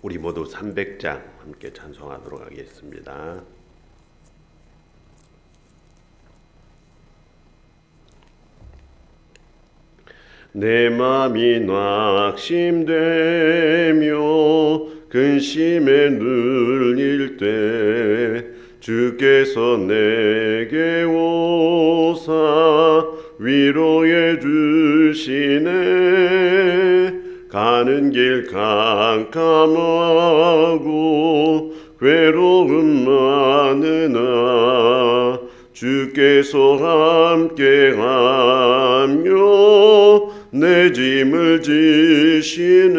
우리 모두 300장 함께 찬송하도록 하겠습니다. 내 맘이 낙심되며 근심에 눌릴 때 주께서 내게 오사 위로해 주시네 가는 길 깜깜하고 괴로움 많으나 주께서 함께하며 내 짐을 지시네.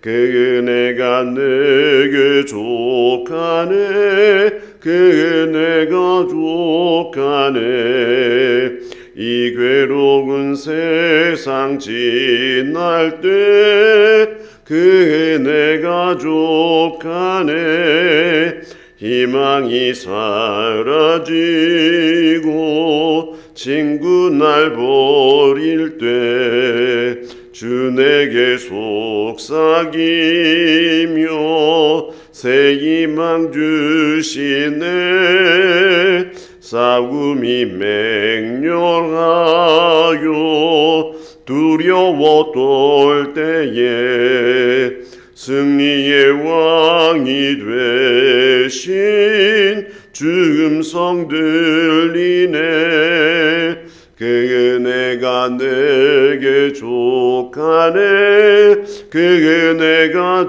그 은혜가 내게 족하네. 그 은혜가 족하네 이 괴로운 세상 지날 때그 은혜가 족하네. 희망이 사라지고 친구 날 버릴 때 주 내게 속삭이며 새 희망 주시네 싸움이 맹렬하여 두려워 떨 때에 승리의 왕이 되신 주 음성 들리네. 그 은혜가 내게 족하네. 그 은혜가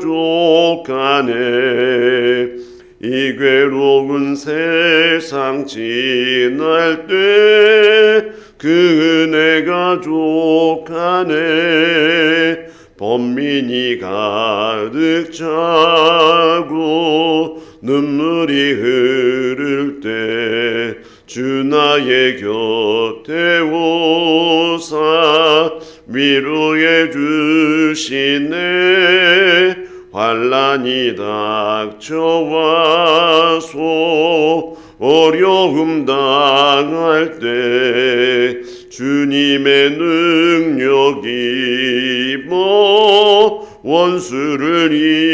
족하네 이 괴로운 세상 지날 때 그 은혜가 족하네. 범민이 가득 차고 눈물이 흐를 때 주 나의 곁에 오사 위로해 주시네 환란이 닥쳐와서 어려움 당할 때 주님의 능력이 뭐 원수를 이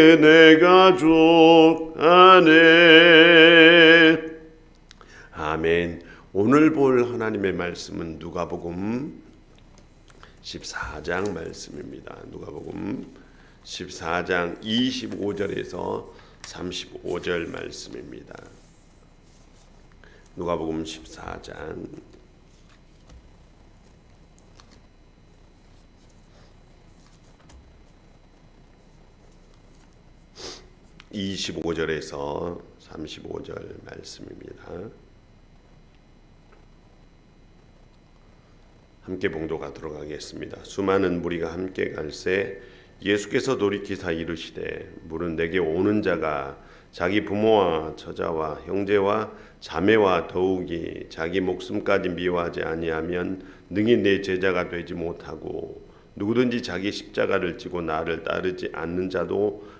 그 은혜가 족하네. 아멘. 오늘 볼 하나님의 말씀은 누가복음 14장 말씀입니다. 누가복음 14장 25절에서 35절 말씀입니다. 누가복음 14장 25절에서 35절 말씀입니다. 함께 봉독하도록 하겠습니다. 수많은 무리가 함께 갈새 예수께서 돌이키사 이르시되 물은 내게 오는 자가 자기 부모와 처자와 형제와 자매와 더욱이 자기 목숨까지 미워하지 아니하면 능히 내 제자가 되지 못하고 누구든지 자기 십자가를 지고 나를 따르지 않는 자도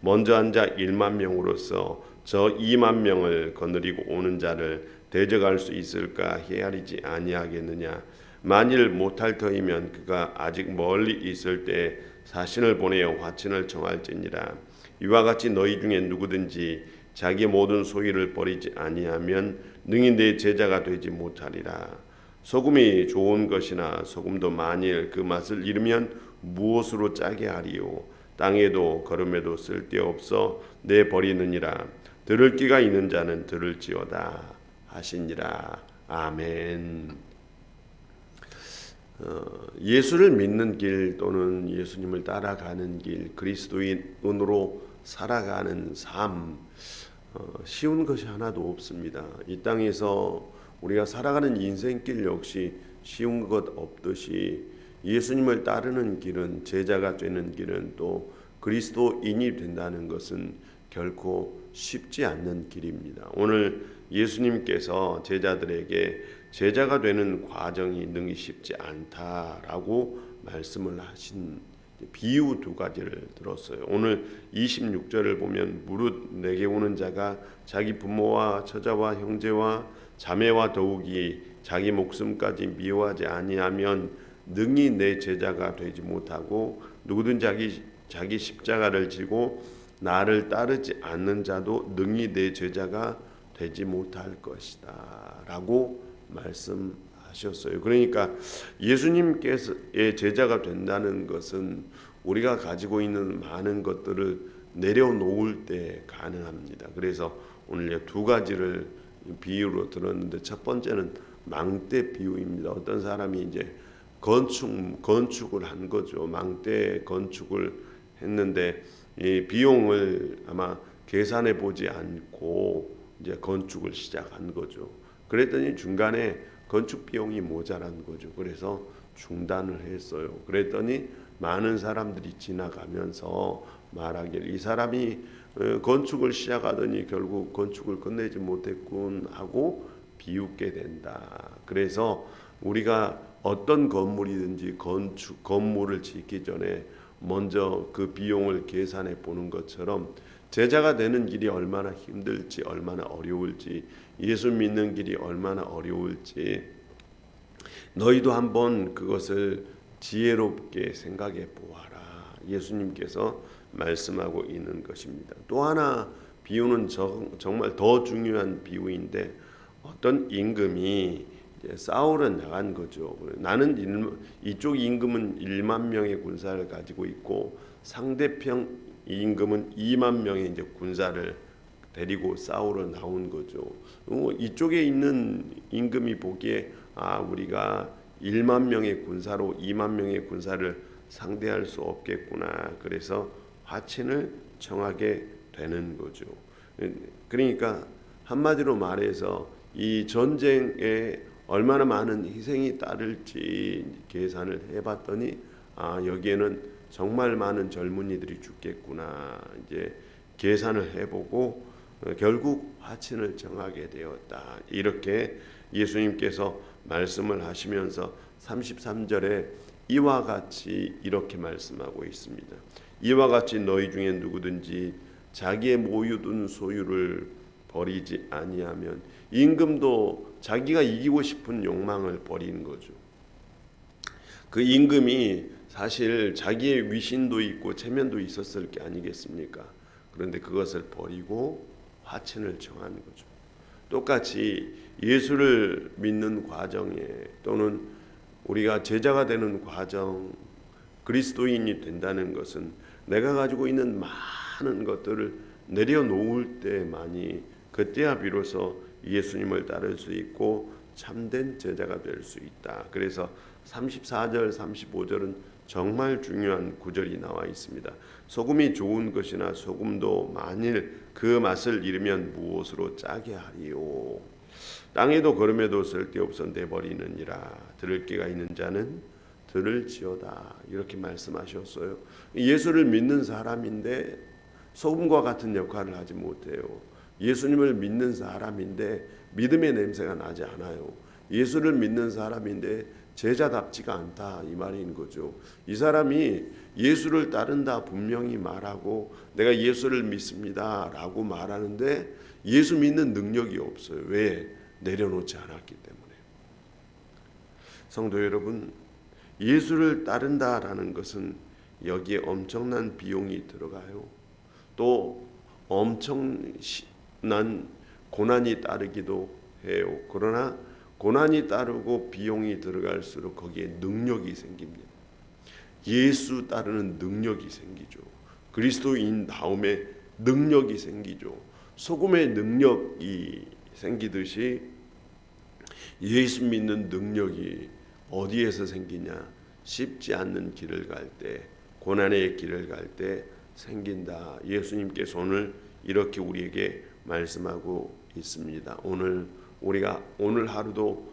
먼저 앉아 1만 명으로서 저 2만 명을 거느리고 오는 자를 대적할 수 있을까 헤아리지 아니하겠느냐? 만일 못할 터이면 그가 아직 멀리 있을 때 사신을 보내어 화친을 청할지니라. 이와 같이 너희 중에 누구든지 자기 모든 소유를 버리지 아니하면 능히 내 제자가 되지 못하리라. 소금이 좋은 것이나 소금도 만일 그 맛을 잃으면 무엇으로 짜게 하리요 땅에도 걸음에도 쓸데없어 내 버리느니라. 들을 끼가 있는 자는 들을지어다 하시니라. 아멘. 어, 예수를 믿는 길 또는 예수님을 따라가는 길 그리스도인으로 살아가는 삶 어, 쉬운 것이 하나도 없습니다. 이 땅에서 우리가 살아가는 인생길 역시 쉬운 것 없듯이 예수님을 따르는 길은 제자가 되는 길은 또 그리스도인이 된다는 것은 결코 쉽지 않는 길입니다. 오늘 예수님께서 제자들에게 제자가 되는 과정이 능히 쉽지 않다라고 말씀을 하신 비유 두 가지를 들었어요. 오늘 26절을 보면 무릇 내게 오는 자가 자기 부모와 처자와 형제와 자매와 더욱이 자기 목숨까지 미워하지 아니하면 능히 내 제자가 되지 못하고 누구든 자기 자기 십자가를 지고 나를 따르지 않는 자도 능히 내 제자가 되지 못할 것이다라고 말씀하셨어요. 그러니까 예수님께서의 제자가 된다는 것은 우리가 가지고 있는 많은 것들을 내려놓을 때 가능합니다. 그래서 오늘 두 가지를 비유로 들었는데 첫 번째는 망대 비유입니다. 어떤 사람이 이제 건축 건축을 한 거죠. 망대 건축을 했는데 이 비용을 아마 계산해 보지 않고 이제 건축을 시작한 거죠. 그랬더니 중간에 건축 비용이 모자란 거죠. 그래서 중단을 했어요. 그랬더니 많은 사람들이 지나가면서 말하기를 이 사람이 어, 건축을 시작하더니 결국 건축을 끝내지 못했군 하고 비웃게 된다. 그래서 우리가 어떤 건물이든지 건축 건물을 짓기 전에 먼저 그 비용을 계산해 보는 것처럼 제자가 되는 길이 얼마나 힘들지 얼마나 어려울지 예수 믿는 길이 얼마나 어려울지 너희도 한번 그것을 지혜롭게 생각해 보아라. 예수님께서 말씀하고 있는 것입니다. 또 하나 비유는 정말 더 중요한 비유인데 어떤 임금이 싸우러 나간 거죠. 나는 일, 이쪽 임금은 1만 명의 군사를 가지고 있고 상대편 임금은 2만 명의 이제 군사를 데리고 싸우러 나온 거죠. 어, 이쪽에 있는 임금이 보기에 아 우리가 1만 명의 군사로 2만 명의 군사를 상대할 수 없겠구나. 그래서 화친을 청하게 되는 거죠. 그러니까 한마디로 말해서 이 전쟁에 얼마나 많은 희생이 따를지 계산을 해봤더니 아 여기에는 정말 많은 젊은이들이 죽겠구나 이제 계산을 해보고 어, 결국 화친을 정하게 되었다 이렇게 예수님께서 말씀을 하시면서 33절에 이와 같이 이렇게 말씀하고 있습니다. 이와 같이 너희 중에 누구든지 자기의 모유든 소유를 버리지 아니하면 임금도 자기가 이기고 싶은 욕망을 버리는 거죠. 그 임금이 사실 자기의 위신도 있고 체면도 있었을 게 아니겠습니까? 그런데 그것을 버리고 화친을 정하는 거죠. 똑같이 예수를 믿는 과정에 또는 우리가 제자가 되는 과정, 그리스도인이 된다는 것은 내가 가지고 있는 많은 것들을 내려놓을 때만이 그때야 비로소 예수님을 따를 수 있고 참된 제자가 될 수 있다. 그래서 34절, 35절은 정말 중요한 구절이 나와 있습니다. 소금이 좋은 것이나 소금도 만일 그 맛을 잃으면 무엇으로 짜게 하리요. 땅에도 걸음에도 쓸데없어 내버리느니라. 들을 기가 있는 자는 들을지어다. 이렇게 말씀하셨어요. 예수를 믿는 사람인데 소금과 같은 역할을 하지 못해요. 예수님을 믿는 사람인데 믿음의 냄새가 나지 않아요. 예수를 믿는 사람인데 제자답지가 않다 이 말인 거죠. 이 사람이 예수를 따른다 분명히 말하고 내가 예수를 믿습니다라고 말하는데 예수 믿는 능력이 없어요. 왜? 내려놓지 않았기 때문에. 성도 여러분, 예수를 따른다라는 것은 여기에 엄청난 비용이 들어가요. 또 엄청 난 고난이 따르기도 해요. 그러나 고난이 따르고 비용이 들어갈수록 거기에 능력이 생깁니다. 예수 따르는 능력이 생기죠. 그리스도인 다음에 능력이 생기죠. 소금의 능력이 생기듯이 예수 믿는 능력이 어디에서 생기냐? 쉽지 않는 길을 갈 때, 고난의 길을 갈 때 생긴다. 예수님께서 오늘 이렇게 우리에게 말씀하고 있습니다. 오늘 우리가 오늘 하루도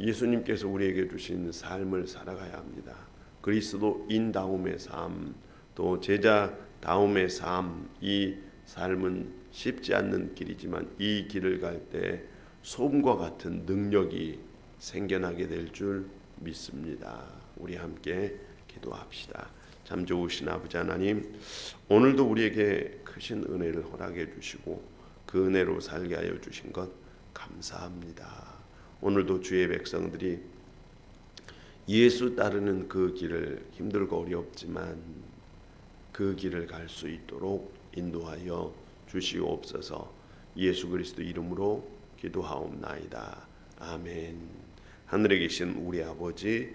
예수님께서 우리에게 주신 삶을 살아가야 합니다. 그리스도인 다움의 삶, 또 제자 다움의 삶, 이 삶은 쉽지 않는 길이지만 이 길을 갈 때 소금과 같은 능력이 생겨나게 될 줄 믿습니다. 우리 함께 기도합시다. 참 좋으신 아버지 하나님, 오늘도 우리에게 크신 은혜를 허락해 주시고 그 은혜로 살게 하여 주신 것 감사합니다. 오늘도 주의 백성들이 예수 따르는 그 길을 힘들고 어렵지만 그 길을 갈 수 있도록 인도하여 주시옵소서. 예수 그리스도 이름으로 기도하옵나이다. 아멘. 하늘에 계신 우리 아버지